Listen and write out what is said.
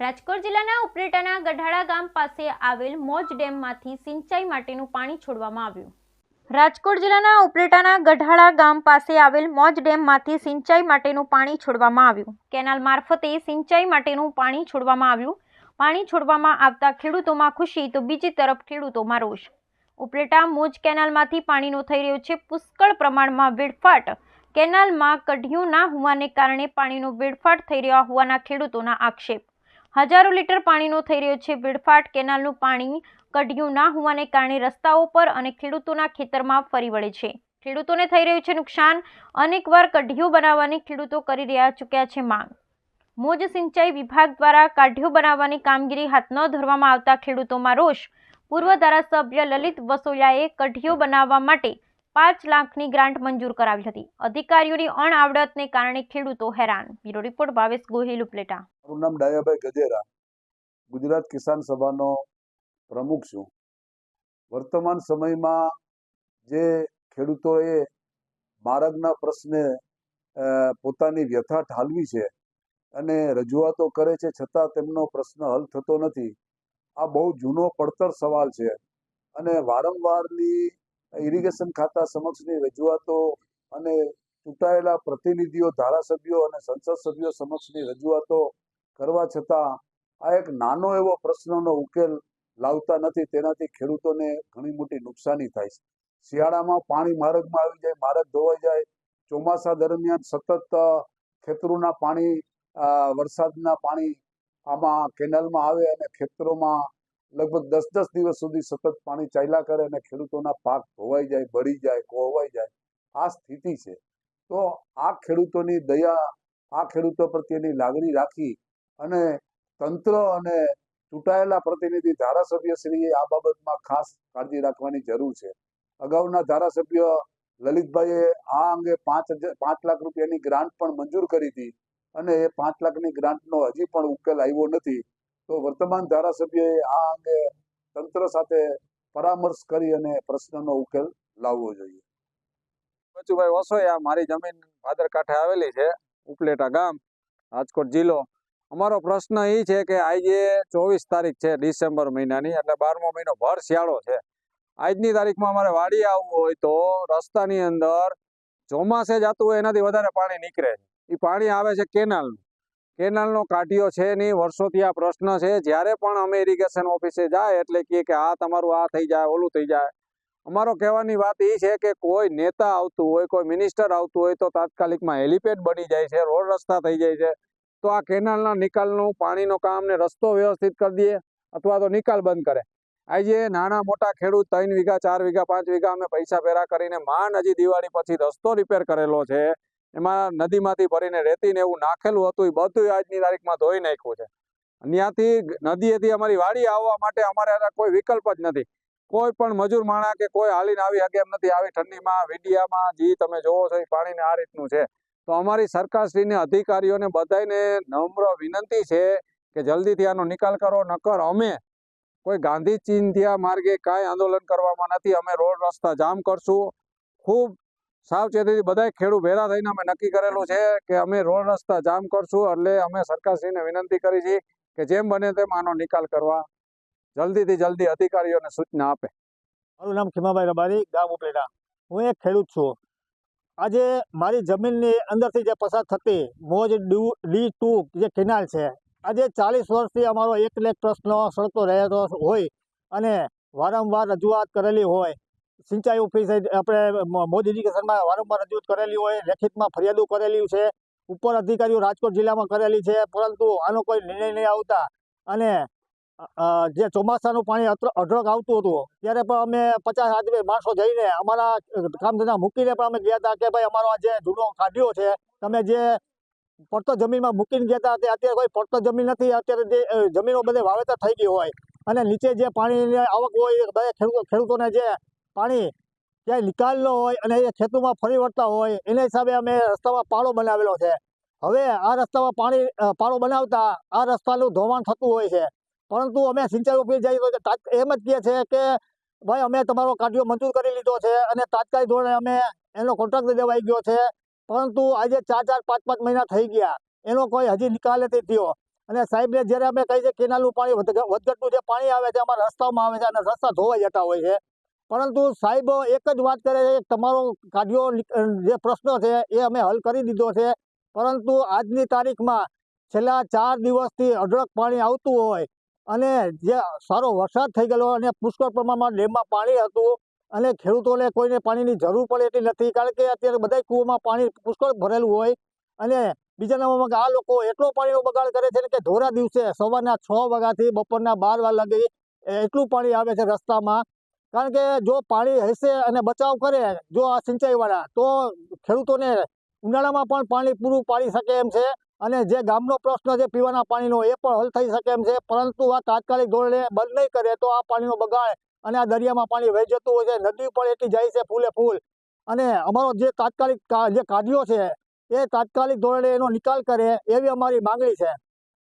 રાજકોટ જિલ્લાના ઉપરેટાના ગઢાળા ગામ પાસે આવેલ મોજ ડેમમાંથી સિંચાઈ માટેનું પાણી છોડવામાં આવ્યું. રાજકોટ જિલ્લાના ઉપરેટાના ગઢાળા ગામ પાસે આવેલ મોજ ડેમમાંથી સિંચાઈ માટેનું પાણી છોડવામાં આવ્યું. કેનાલ મારફતે સિંચાઈ માટેનું પાણી છોડવામાં આવ્યું. પાણી છોડવામાં આવતા ખેડૂતોમાં ખુશી, તો બીજી તરફ ખેડૂતોમાં રોષ. ઉપરેટા મોજ કેનાલમાંથી પાણીનો થઈ રહ્યો છે પુષ્કળ પ્રમાણમાં વેડફાટ. કેનાલમાં કઢિયું ના હોવાને કારણે પાણીનો વેડફાટ થઈ રહ્યા હોવાના ખેડૂતોના આક્ષેપ. હજારો લીટર પાણીનો થઈ રહ્યો છે વેડફાટ કેનાલનું પાણી કઢિયું ના હોવાને કારણે રસ્તાઓ પર અને ખેડૂતોના ખેતરમાં ફરી વળે છે. ખેડૂતોને થઈ રહ્યું છે નુકસાન. અનેકવાર કઢિયું બનાવવાની ખેડૂતો કરી રહ્યા ચૂક્યા છે માંગ. મોજ સિંચાઈ વિભાગ દ્વારા કાઢીઓ બનાવવાની કામગીરી હાથ ન ધરવામાં આવતા ખેડૂતોમાં રોષ. પૂર્વ ધારાસભ્ય લલિત વસોયાએ કઢીઓ બનાવવા માટે પાંચ લાખની ગ્રાન્ટ મંજૂર કરાવી હતી. અધિકારીઓની અણઆવડતને કારણે ખેડૂતો હેરાન. Bureau report, Bhavesh Gohil, Upleta. મારું નામ ડાયાભાઈ ગજેરા ગુજરાત કિસાન સભાનો પ્રમુખ છું. વર્તમાન સમયમાં જે ખેડૂતોએ માર્ગના પ્રશ્ને પોતાની વ્યથા ઠાલવી છે અને રજૂઆતો કરે છે, છતાં તેમનો પ્રશ્ન હલ થતો નથી. આ બહુ જૂનો પડતર સવાલ છે અને વારંવારની ઇરિગેશન ખાતા સમક્ષની રજૂઆતો અને ચૂંટાયેલા પ્રતિનિધિઓ, ધારાસભ્યો અને સંસદ સભ્યો સમક્ષની રજૂઆતો કરવા છતાં આ એક નાનો એવો પ્રશ્નનો ઉકેલ લાવતા નથી. તેનાથી ખેડૂતોને ઘણી મોટી નુકસાની થાય છે. શિયાળામાં પાણી માર્ગમાં આવી જાય, માર્ગ ધોવાઈ જાય. ચોમાસા દરમિયાન સતત ખેતરોના પાણી વરસાદના પાણી આમાં કેનાલમાં આવે અને ખેતરોમાં લગભગ દસ દસ દિવસ સુધી સતત પાણી ચાલ્યા કરે અને ખેડૂતોના પાક ધોવાઈ જાય, બળી જાય કોહવાઈ જાય, આ સ્થિતિ છે. તો આ ખેડૂતોની દયા, આ ખેડૂતો પ્રત્યેની લાગણી રાખી અને તંત્ર અને ચૂંટાયેલા પ્રતિનિધિ ધારાસભ્યશ્રીએ આ બાબતમાં ખાસ કાળજી રાખવાની જરૂર છે. અગાઉના ધારાસભ્ય લલિતભાઈએ આ અંગે પાંચ હજાર પાંચ લાખ રૂપિયાની ગ્રાન્ટ પણ મંજૂર કરી હતી અને એ પાંચ લાખની ગ્રાન્ટનો હજી પણ ઉકેલ આવ્યો નથી. તો વર્તમાન ધારાસભ્યએ આ અંગે તંત્ર સાથે પરામર્શ કરી અને પ્રશ્નનો ઉકેલ લાવવો જોઈએ. બચુભાઈ વસોયા મારી જમીન ભાદર કાંઠે આવેલી છે, ઉપલેટા ગામ, રાજકોટ જિલ્લો. અમારો પ્રશ્ન એ છે કે આજે ચોવીસ તારીખ છે ડિસેમ્બર મહિનાની, એટલે બારમો મહિનો ભર શિયાળો છે. આજની તારીખમાં અમારે વાડી આવવું હોય તો રસ્તાની અંદર ચોમાસે જતું હોય એનાથી વધારે પાણી નીકળે છે. એ પાણી આવે છે કેનાલનું. કેનાલનો કાઢિયો છે નહીં, વર્ષોથી આ પ્રશ્ન છે. જ્યારે પણ અમે ઇરિગેશન ઓફિસે જાય એટલે કહીએ કે આ તમારું આ થઈ જાય, ઓલું થઈ જાય. અમારો કહેવાની વાત એ છે કે કોઈ નેતા આવતું હોય, કોઈ મિનિસ્ટર આવતું હોય તો તાત્કાલિકમાં હેલિપેડ બની જાય છે, રોડ રસ્તા થઈ જાય છે. તો આ કેનાલના નિકાલનું પાણીનો કામ ને રસ્તો વ્યવસ્થિત કરી દઈએ અથવા તો નિકાલ બંધ કરે. આજે નાના મોટા ખેડૂત ત્રણ વીઘા, ચાર વીઘા, પાંચ વીઘા અમે પૈસા ભેરા કરીને માંડ હજી દિવાળી પછી રસ્તો રિપેર કરેલો છે. એમાં નદીમાંથી ભરીને રેતી ને એવું નાખેલું હતું, એ બધું આજની તારીખમાં ધોઈ નાખ્યું છે. ત્યાંથી નદીએથી અમારી વાડી, આવવા માટે અમારે કોઈ વિકલ્પ જ નથી. કોઈ પણ મજૂર માણા કે કોઈ હાલીને આવી શકે એમ નથી, આવી ઠંડીમાં, વીડિયામાં, જે તમે જોવો છો એ પાણીને આ રીતનું છે. તો અમારી સરકારશ્રીને, અધિકારીઓને બધાને નમ્ર વિનંતી છે કે જલ્દીથી આનો નિકાલ કરો, નકર અમે કોઈ ગાંધી ચિંધ્યા માર્ગે કાંઈ આંદોલન કરવામાં નથી, અમે રોડ રસ્તા જામ કરશું. ખૂબ સાવચેતીથી બધા ખેડૂત ભેરા થઈને અમે નક્કી કરેલું છે કે અમે રોડ રસ્તા જામ કરશું એટલે અમે સરકારશ્રીને વિનંતી કરી છે કે જેમ બને તેમ આનો નિકાલ કરવા જલ્દીથી જલ્દી અધિકારીઓને સૂચના આપે. મારું નામ ખીમાભાઈ રબારી, ગામ ઉપલેટા. હું એક ખેડૂત છું. આજે મારી જમીનની અંદરથી જે પસાર થતી મોજ ડુ, ડી ટુ જે કેનાલ છે, આજે ચાલીસ વર્ષથી અમારો એક લેખ પ્રશ્ન સળગતો રહેતો હોય અને વારંવાર રજૂઆત કરેલી હોય સિંચાઈ ઓફિસે આપણે મોદી મોજ ઇરિગેશનમાં વારંવાર રજૂઆત કરેલી હોય, લેખિતમાં ફરિયાદો કરેલી છે, ઉપર અધિકારીઓ રાજકોટ જિલ્લામાં કરેલી છે, પરંતુ આનો કોઈ નિર્ણય નહીં આવતા. અને જે ચોમાસાનું પાણી અઢળક આવતું હતું, ત્યારે પણ અમે પચાસ આદમી માણસો જઈને અમારા કામ ધંધા મૂકીને પણ અમે ગયા હતા કે ભાઈ અમારો જે જૂનો કાઢ્યો છે, તમે જે પડતો જમીનમાં મૂકીને ગયા હતા અત્યારે કોઈ પડતો જમીન નથી, અત્યારે જે જમીનો બધે વાવેતર થઈ ગઈ હોય. અને નીચે જે પાણીની આવક હોય બધા ખેડૂતો, ખેડૂતોને જે પાણી ક્યાંય નિકાલ હોય અને એ ખેતરમાં ફરી વળતા હોય, એના હિસાબે અમે રસ્તામાં પાળો બનાવેલો છે. હવે આ રસ્તામાં પાણી પાળો બનાવતા આ રસ્તાનું ધોવાણ થતું હોય છે. પરંતુ અમે સિંચાઈ ઓફિસ જઈએ તો એમ જ કહે છે કે, ભાઈ, અમે તમારો કાઢ્યો મંજૂર કરી લીધો છે અને તાત્કાલિક ધોરણે અમે એનો કોન્ટ્રાક્ટ દેવાઈ ગયો છે. પરંતુ આજે ચાર ચાર, પાંચ પાંચ મહિના થઈ ગયા. એનો કોઈ હજી નિકાલ નથી થયો. અને સાહેબને જ્યારે અમે કહીએ છીએ કેનાલનું પાણી વધઘ- વધઘટનું જે પાણી આવે છે, અમારા રસ્તામાં આવે છે અને રસ્તા ધોવાઈ જતા હોય છે પરંતુ સાહેબ એક જ વાત કરે છે તમારો કાઢ્યો જે પ્રશ્ન છે એ અમે હલ કરી દીધો છે. પરંતુ આજની તારીખમાં છેલ્લા ચાર દિવસથી અઢળક પાણી આવતું હોય અને જે સારો વરસાદ થઈ ગયેલો અને પુષ્કળ પ્રમાણમાં ડેમમાં પાણી હતું અને ખેડૂતોને કોઈને પાણીની જરૂર પડે એટલી નથી, કારણ કે અત્યારે બધા કૂવામાં પાણી પુષ્કળ ભરેલું હોય અને બીજા નંબરમાં આ લોકો એટલો પાણીનો બગાડ કરે છે કે ધોરા દિવસે સવારના છ વાગ્યાથી બપોરના બાર વાગ્યા લગી એટલું પાણી આવે છે રસ્તામાં કારણ કે જો પાણી હશે અને બચાવ કરે જો આ સિંચાઈવાળા, તો ખેડૂતોને ઉનાળામાં પણ પાણી પૂરું પાડી શકે એમ છે. અને જે ગામનો પ્રશ્ન છે પીવાના પાણીનો, એ પણ હલ થઈ શકે એમ છે. પરંતુ આ તાત્કાલિક ધોરણે બંધ નહીં કરે તો આ પાણીનો બગાડ અને આ દરિયામાં પાણી વહી જતું હોય છે. નદી પણ એટલી જાય છે ફૂલે ફૂલ. અને અમારો જે તાત્કાલિક જે કાઢ્યો છે, એ તાત્કાલિક ધોરણે એનો નિકાલ કરે એવી અમારી માંગણી છે.